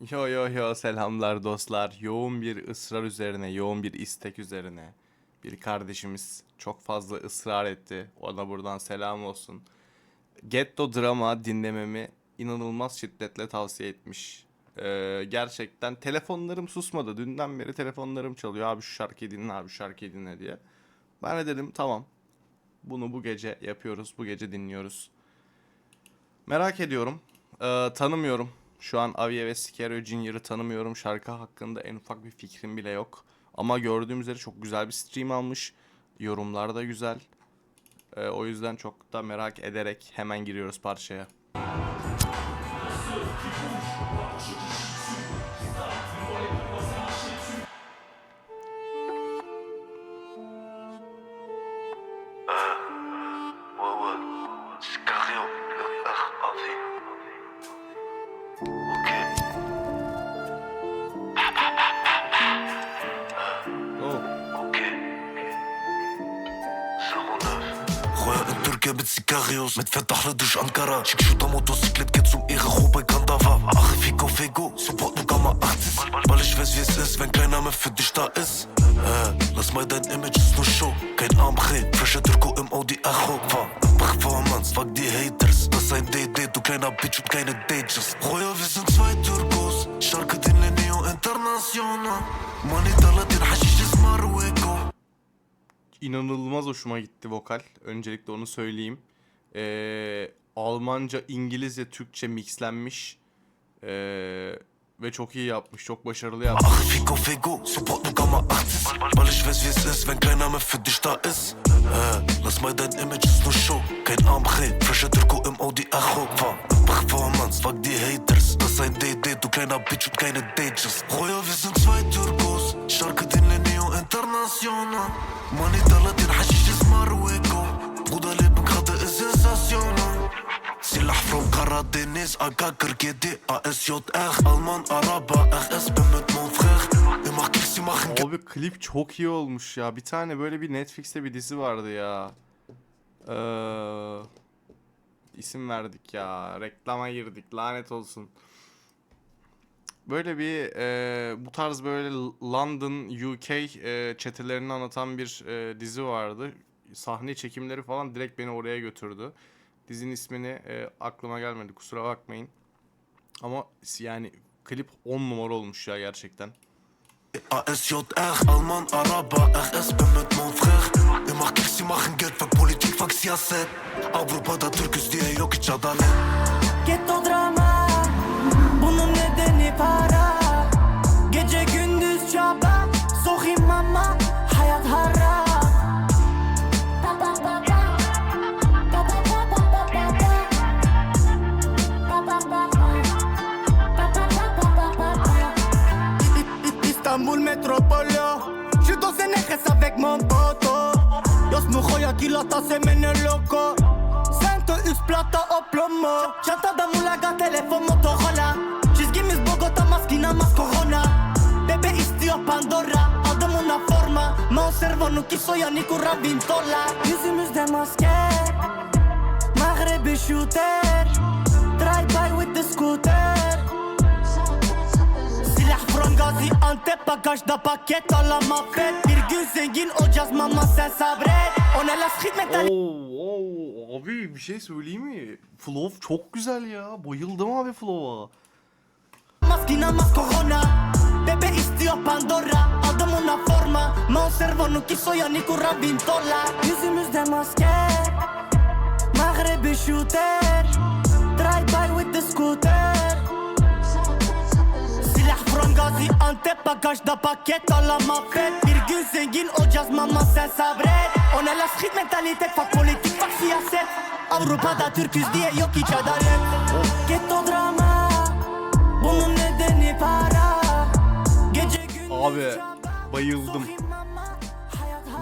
Yo yo yo selamlar dostlar. Yoğun bir ısrar üzerine, yoğun bir istek üzerine bir kardeşimiz çok fazla ısrar etti. Ona buradan selam olsun. Getto Drama dinlememi inanılmaz şiddetle tavsiye etmiş. Ee, gerçekten telefonlarım susmadı. Dünden beri telefonlarım çalıyor. Abi şu şarkıyı dinle, abi şu şarkıyı dinle diye. Ben de dedim tamam. Bunu bu gece yapıyoruz. Bu gece dinliyoruz. Merak ediyorum. Ee, tanımıyorum. Şu an Avia ve Scaro Junior'ı tanımıyorum. Şarkı hakkında en ufak bir fikrim bile yok. Ama gördüğüm üzere çok güzel bir stream almış. Yorumlar da güzel. Ee, o yüzden çok da merak ederek hemen giriyoruz parçaya. خويا التركيا بتسيكاريوس متفتح لدوش انقرة شيك شوطة موتوسيكلت كتسوق ihre خوبي كندافا Achi Fico Figo, support nur Gamma 80 Weil ich weiß wie es ist, wenn keiner mehr für dich da ist äh, Lass mal dein Image ist nur Show Kein Ambre, frischer Turco im Audi Echo Fahr Performance, fuck die Haters Das ist ein DD, du kleiner Bitch und keine Dages Roya, wir sind zwei Turcos Şarkı dinleniyor international Manita Latin, hashish is Marweko İnanılmaz hoşuma gitti vokal. Öncelikle onu söyleyeyim. Ee, Almanca, İngilizce, Türkçe mixlenmiş. Ee, ve çok iyi yapmış. Çok başarılı yapmış. Ach, Fico, Figo, support nur Gamma 80 Weil ich weiß wie es ist, wenn keiner mehr für dich da ist äh, Performance, Şarkı international Manita Latin, hashish is Marweko Bruder Leben gerade ist sensational Silah from Karadeniz, AK-47, ASJR Alman, Araber, RS, bin mit Abi klip çok iyi olmuş ya. Bir tane böyle bir Netflix'te bir dizi vardı ya. Ee, isim verdik ya. Reklama girdik. Lanet olsun. Böyle bir e, bu tarz böyle London, UK e, çetelerini anlatan bir e, dizi vardı. Sahne çekimleri falan direkt beni oraya götürdü. Dizinin ismini e, aklıma gelmedi. Kusura bakmayın. Ama yani klip 10 numara olmuş ya gerçekten. Alman, Araber, RS, bin mit mon frère Immer Kicks, sie machen Geld, fuck Politik, fuck siyaset Avrupa'da Türküz diye yok hiç adalet Getto drama Yo smucho aquí lata se mene loco. Santo üst plata o plomo. Çantada mulaga telefon Motorola Çizgimiz Bogota maskina mas corona Bebe istiyor Pandora Aldım una forma. Ma servo nu quiso ya ni kurra vintola Yüzümüzde maske Maghrebi shooter. Drive by with the scooter Silah from Gaziantep Bagajda paket alama fet Bir gün zengin olacağız mama sen sabret. Ona las hizmet Oo, oo, abi bir şey söyleyeyim mi? Flow çok güzel ya. Bayıldım abi flow'a. Maskina mas corona Bebe istiyor Pandora. Aldım una forma. Ma servo nu quiso ya ni kurra vintola Yüzümüzde maske. Maghrebi shooter Bagajda paket alama fet Bir gün zengin olacağız mama sen sabret Ona las hit mentalitet Fuck politik fuck siyaset Avrupa'da Türküz diye yok hiç adalet Ghetto drama Bunun nedeni para Gece gündüz Abi, bayıldım.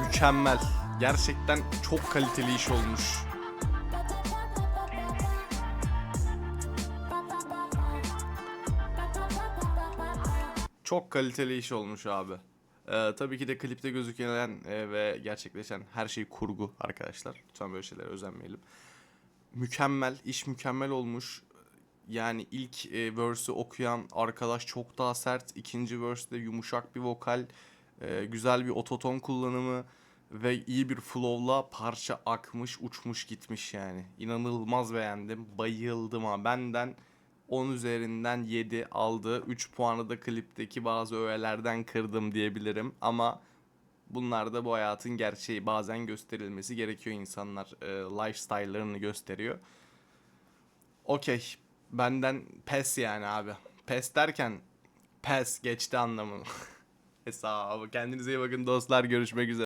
Mükemmel. Gerçekten çok kaliteli iş olmuş. Çok kaliteli iş olmuş abi. Ee, tabii ki de klipte gözüken e, ve gerçekleşen her şey kurgu arkadaşlar. Lütfen böyle şeylere özenmeyelim. Mükemmel, iş mükemmel olmuş. Yani ilk e, verse'ü okuyan arkadaş çok daha sert. ikinci verse'de yumuşak bir vokal, e, güzel bir ototon kullanımı ve iyi bir flow'la parça akmış, uçmuş gitmiş yani. İnanılmaz beğendim. Bayıldım ha. Benden 10 üzerinden 7 aldı. 3 puanı da klipteki bazı öğelerden kırdım diyebilirim. Ama bunlar da bu hayatın gerçeği. Bazen gösterilmesi gerekiyor insanlar. E, lifestyle'larını gösteriyor. Okey. Benden pes yani abi. Pes derken pes geçti anlamı. Hesabı. Kendinize iyi bakın dostlar. Görüşmek üzere.